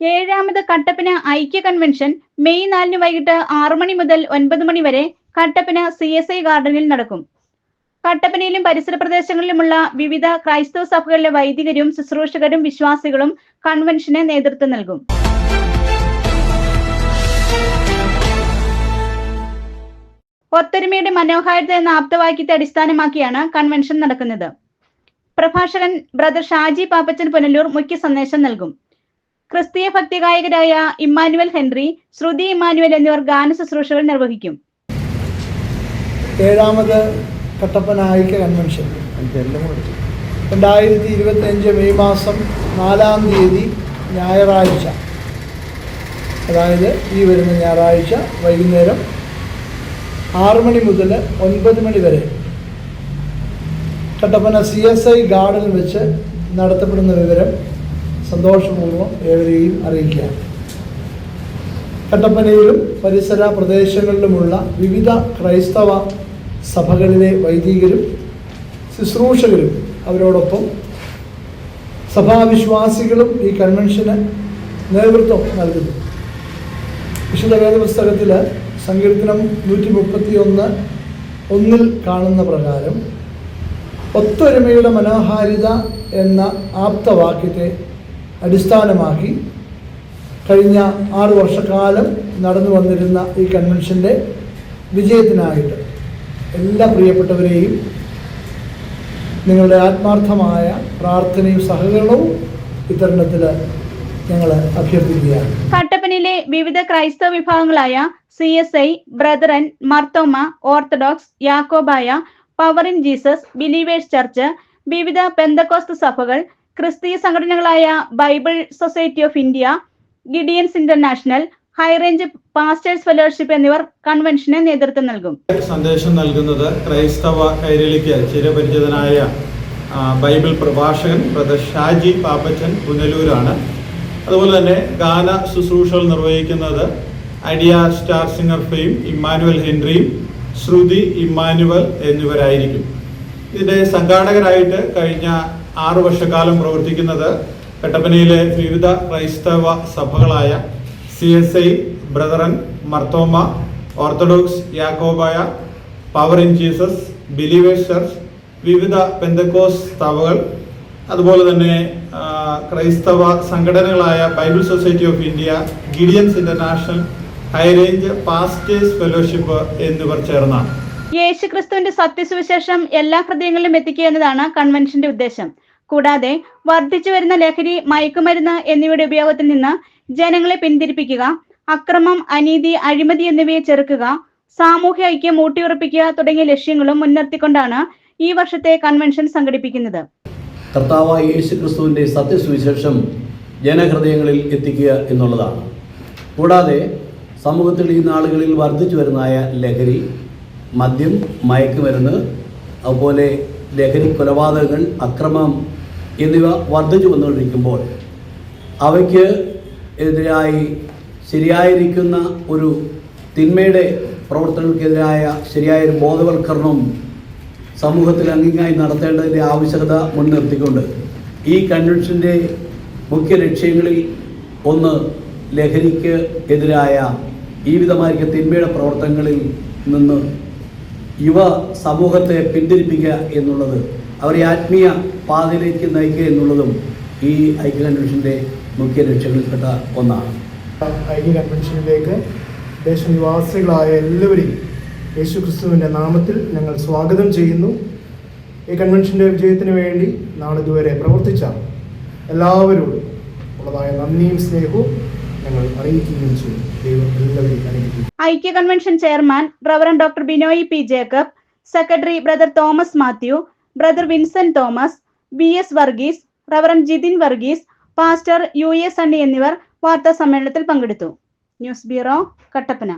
ഏഴാമത് കട്ടപ്പന ഐക്യ convention May നാലിന് വൈകിട്ട് ആറു മണി മുതൽ ഒൻപത് മണി വരെ കട്ടപ്പന സി എസ് ഐ ഗാർഡനിൽ നടക്കും. കട്ടപ്പനയിലും പരിസര പ്രദേശങ്ങളിലുമുള്ള വിവിധ ക്രൈസ്തവ സഭകളിലെ വൈദികരും ശുശ്രൂഷകരും വിശ്വാസികളും കൺവെൻഷന് നേതൃത്വം നൽകും. ഒത്തൊരുമയുടെ മനോഹാരിത എന്ന ആപ്തവാക്യത്തെ അടിസ്ഥാനമാക്കിയാണ് കൺവെൻഷൻ നടക്കുന്നത്. പ്രഭാഷകൻ ബ്രദർ ഷാജി പാപ്പച്ചൻ പുനലൂർ മുഖ്യ സന്ദേശം നൽകും. ക്രിസ്തീയ ഭക്തിഗായകരായ ഇമ്മാനുവൽ ഹെൻറി ശ്രുതി ഇമ്മാനുവൽ എന്നിവർ ഗാന ശുശ്രൂഷകൾ നിർവഹിക്കും. ഏഴാമത് കട്ടപ്പന ഐക്യ കൺവെൻഷൻ. രണ്ടായിരത്തി ഇരുപത്തി അഞ്ച് മെയ് മാസം നാലാം തീയതി ഞായറാഴ്ച. അതായത് ഈ വരുന്ന ഞായറാഴ്ച വൈകുന്നേരം ആറ് മണി മുതൽ ഒൻപത് മണി വരെ. കട്ടപ്പന സി എസ് ഐ ഗാർഡനിൽ വെച്ച് നടത്തപ്പെടുന്ന വിവരം സന്തോഷപൂർവം ഏവരെയും അറിയിക്കാം കട്ടപ്പനയിലും പരിസര പ്രദേശങ്ങളിലുമുള്ള വിവിധ ക്രൈസ്തവ സഭകളിലെ വൈദികരും ശുശ്രൂഷകരും അവരോടൊപ്പം സഭാവിശ്വാസികളും ഈ കൺവെൻഷന് നേതൃത്വം നൽകുന്നു. വിശുദ്ധ വേദപുസ്തകത്തിൽ സങ്കീർത്തനം നൂറ്റി മുപ്പത്തി ഒന്ന് ഒന്നിൽ കാണുന്ന പ്രകാരം ഒത്തൊരുമയുടെ മനോഹാരിത എന്ന ആപ്തവാക്യത്തെ അടിസ്ഥാനമാക്കി കഴിഞ്ഞ ആറു വർഷക്കാലം നടന്നു വന്നിരുന്ന ഈ കൺവെൻഷന്റെ വിജയത്തിനായിട്ട് എല്ലാ പ്രിയപ്പെട്ടവരെയും നിങ്ങളുടെ ആത്മാർത്ഥമായ പ്രാർത്ഥനയും സഹകരണവും ഇത്തരണത്തിൽ ഞങ്ങൾ അഭ്യർത്ഥിക്കുകയാണ്. കട്ടപ്പനയിലെ വിവിധ ക്രൈസ്തവ വിഭാഗങ്ങളായ C S I brethren Marthoma orthodox Yakobaya power in Jesus believers church വിവിധ പെന്തക്കോസ്ത് സഭകൾ ക്രിസ്തീയ സംഘടനകളായ Bible society of India Gideons international high range pastors fellowship എന്നിവർ കൺവെൻഷന് നേതൃത്വം നൽകും. സന്ദേശം നൽകുന്നത് ക്രൈസ്തവ കൈരളിക്ക് ചിരപരിചിതനായ ബൈബിൾ പ്രഭാഷകൻ ബ്രദർ ഷാജി പാപ്പച്ചൻ പുനലൂരാണ്. അതുപോലെ തന്നെ ഗാന ശുശ്രൂഷകൾ നിർവഹിക്കുന്നത് ഐഡിയ സ്റ്റാർ സിംഗർ ഫെയും ഇമ്മാനുവൽ ഹെൻറിയും ശ്രുതി ഇമ്മാനുവൽ എന്നിവരായിരിക്കും. ഇതിന്റെ സംഘാടകരായിട്ട് കഴിഞ്ഞ ആറു വർഷക്കാലം പ്രവർത്തിക്കുന്നത് കട്ടപ്പനയിലെ വിവിധ ക്രൈസ്തവ സഭകളായ C S I brethren Marthoma orthodox Yakobaya power in Jesus believers church വിവിധ പെന്തക്കോസ് സഭകൾ അതുപോലെ തന്നെ ക്രൈസ്തവ സംഘടനകളായ Bible society of India Gideons international high range pastors fellowship എന്നിവർ ചേർന്നാണ്. യേശുക്രിസ്തുവിന്റെ സത്യസുവിശേഷം എല്ലാ ഹൃദയങ്ങളിലും എത്തിക്കുക എന്നതാണ് കൺവെൻഷന്റെ ഉദ്ദേശം. കൂടാതെ വർദ്ധിച്ചു വരുന്ന ലഹരി മയക്കുമരുന്ന് എന്നിവയുടെ ഉപയോഗത്തിൽ നിന്ന് ജനങ്ങളെ പിന്തിരിപ്പിക്കുക അക്രമം അനീതി അഴിമതി എന്നിവയെ ചെറുക്കുക സാമൂഹ്യ ഐക്യം ഊട്ടിയുറപ്പിക്കുക തുടങ്ങിയ ലക്ഷ്യങ്ങളും മുൻനിർത്തിക്കൊണ്ടാണ് ഈ വർഷത്തെ കൺവെൻഷൻ സംഘടിപ്പിക്കുന്നത്. കർത്താവായ യേശു ക്രിസ്തുവിന്റെ സത്യസുവിശേഷം ജനഹൃദയങ്ങളിൽ എത്തിക്കുക എന്നുള്ളതാണ്. കൂടാതെ സമൂഹത്തിൽ ഈ നാളുകളിൽ വർദ്ധിച്ചു വരുന്നതായ ലഹരി മദ്യം മയക്കുമരുന്ന് അതുപോലെ ലഹരി കൊലപാതകങ്ങൾ അക്രമം എന്നിവ വർദ്ധിച്ചു വന്നുകൊണ്ടിരിക്കുമ്പോൾ അവയ്ക്ക് എതിരായി ശരിയായിരിക്കുന്ന ഒരു തിന്മയുടെ പ്രവർത്തനങ്ങൾക്കെതിരായ ശരിയായ ഒരു ബോധവൽക്കരണവും സമൂഹത്തിൽ അംഗീകാരം നടത്തേണ്ടതിന്റെ ആവശ്യകത മുൻനിർത്തിക്കൊണ്ട് ഈ കൺവെൻഷന്റെ മുഖ്യ ലക്ഷ്യങ്ങളിൽ ഒന്ന് ലഹരിക്ക് എതിരായ ഈ വിധമായിരിക്കും തിന്മയുടെ പ്രവർത്തനങ്ങളിൽ നിന്ന് യുവ സമൂഹത്തെ പിന്തിരിപ്പിക്കുക എന്നുള്ളത് അവരെ ആത്മീയ പാതയിലേക്ക് നയിക്കുക എന്നുള്ളതും ഈ ഐക്യ കൺവെൻഷന്റെ മുഖ്യ ലക്ഷ്യങ്ങളിൽപ്പെട്ട ഒന്നാണ്. ഐക്യ കൺവെൻഷനിലേക്ക് ദേശനിവാസികളായ എല്ലാവരെയും യേശു ക്രിസ്തുവിന്റെ നാമത്തിൽ ഞങ്ങൾ സ്വാഗതം ചെയ്യുന്നു. ഈ കൺവെൻഷന്റെ വിജയത്തിന് വേണ്ടി നാളിതുവരെ പ്രവർത്തിച്ച എല്ലാവരോടും ഉള്ളതായ നന്ദിയും സ്നേഹവും ഐക്യ convention chairman reverend doctor Binoy P Jacob secretary brother Thomas Mathew brother Vincent Thomas B S Varghese reverend Jithin Varghese pastor U A Sunny എന്നിവർ വാർത്താ സമ്മേളനത്തിൽ പങ്കെടുത്തു. News bureau Kattappana.